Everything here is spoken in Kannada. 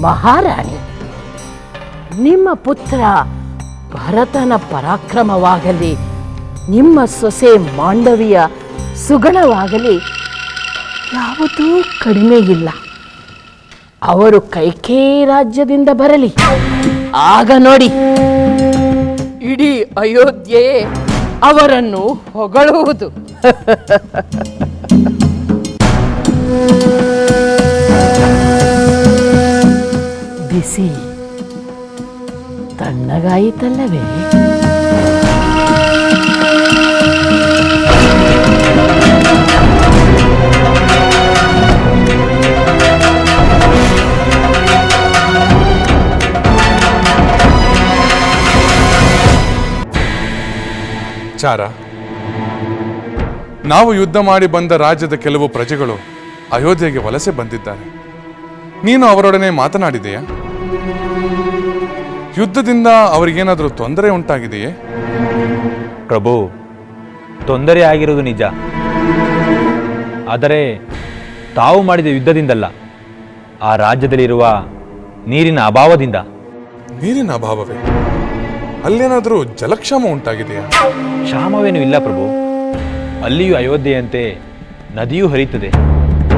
ಮಹಾರಾಣಿ, ನಿಮ್ಮ ಪುತ್ರ ಭರತನ ಪರಾಕ್ರಮವಾಗಲಿ, ನಿಮ್ಮ ಸೊಸೆ ಮಾಂಡವಿಯ ಸುಗಣವಾಗಲಿ ಯಾವುದೂ ಕಡಿಮೆ ಇಲ್ಲ. ಅವರು ಕೈಕೇ ರಾಜ್ಯದಿಂದ ಬರಲಿ. ಆಗ ನೋಡಿ, ಇಡೀ ಅಯೋಧ್ಯೆಯೇ ಅವರನ್ನು ಹೊಗಳುವುದು. ಬಿಸಿ ತಣ್ಣಗಾಯಿತಲ್ಲವೇ? ಚಾರ, ನಾವು ಯುದ್ಧ ಮಾಡಿ ಬಂದ ರಾಜ್ಯದ ಕೆಲವು ಪ್ರಜೆಗಳು ಅಯೋಧ್ಯೆಗೆ ವಲಸೆ ಬಂದಿದ್ದಾರೆ. ನೀನು ಅವರೊಡನೆ ಮಾತನಾಡಿದೆಯಾ? ಯುದ್ಧದಿಂದ ಅವರಿಗೇನಾದರೂ ತೊಂದರೆ ಉಂಟಾಗಿದೆಯೇ? ಪ್ರಭು ತೊಂದರೆ ಆಗಿರುವುದು ನಿಜ. ಆದರೆ ತಾವು ಮಾಡಿದ ಯುದ್ಧದಿಂದಲ್ಲ ಆ ರಾಜ್ಯದಲ್ಲಿರುವ ನೀರಿನ ಅಭಾವದಿಂದ. ನೀರಿನ ಅಭಾವವೇ? ಅಲ್ಲೇನಾದರೂ ಜಲಕ್ಷಾಮ ಉಂಟಾಗಿದೆಯಾ? ಕ್ಷಾಮವೇನೂ ಇಲ್ಲ ಪ್ರಭು. ಅಲ್ಲಿಯೂ ಅಯೋಧ್ಯೆಯಂತೆ ನದಿಯೂ ಹರಿಯುತ್ತದೆ.